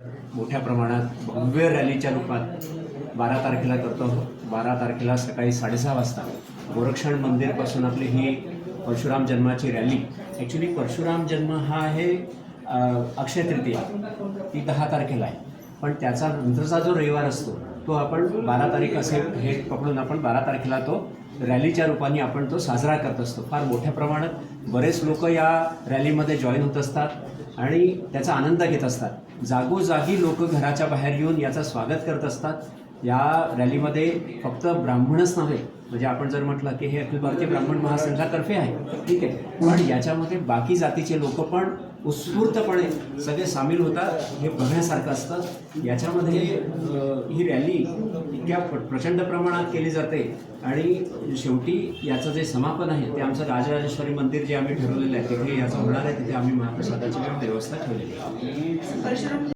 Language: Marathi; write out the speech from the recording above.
मोठ्या प्रमाणात भव्य रॅलीच्या रूपात बारा तारखेला करतो बारा तारखेला सकाळी साडेसहा वाजता गोरक्षण मंदिरपासून आपली ही परशुराम जन्माची रॅली. ॲक्च्युली परशुराम जन्म हा आहे अक्षय तृतीया. ती दहा तारखेला आहे. पण त्याचा नंतरचा जो रविवार असतो तो आपण बारा तारीख असे हे पकडून आपण बारा तारखेला तो रॅलीच्या रूपाने आपण तो साजरा करत असतो. फार मोठ्या प्रमाणात बरेच लोक या रॅलीमध्ये जॉईन होत असतात आणि त्याचा आनंद घेत असतात. जागोजागी लोक घराच्या बाहेर येऊन याचं स्वागत करत असतात. या रॅलीमध्ये फक्त ब्राह्मणच नव्हे म्हणजे आपण जर म्हटलं की हे अखिल भारतीय ब्राह्मण महासंघातर्फे आहे ठीक आहे. पण याच्यामध्ये बाकी जातीचे लोक पण उत्स्फूर्तपणे सगळे सामील होतात हे बघण्यासारखं असतं. याच्यामध्ये ही रॅली इतक्या प्रचंड प्रमाणात केली जाते आणि शेवटी याचं जे समापन आहे ते आमचं राजराजेश्वरी मंदिर जे आम्ही ठरवलेलं आहे तिथे याचं होणार आहे तिथे आम्ही महाप्रसादाची व्यवस्था ठेवलेली आहे.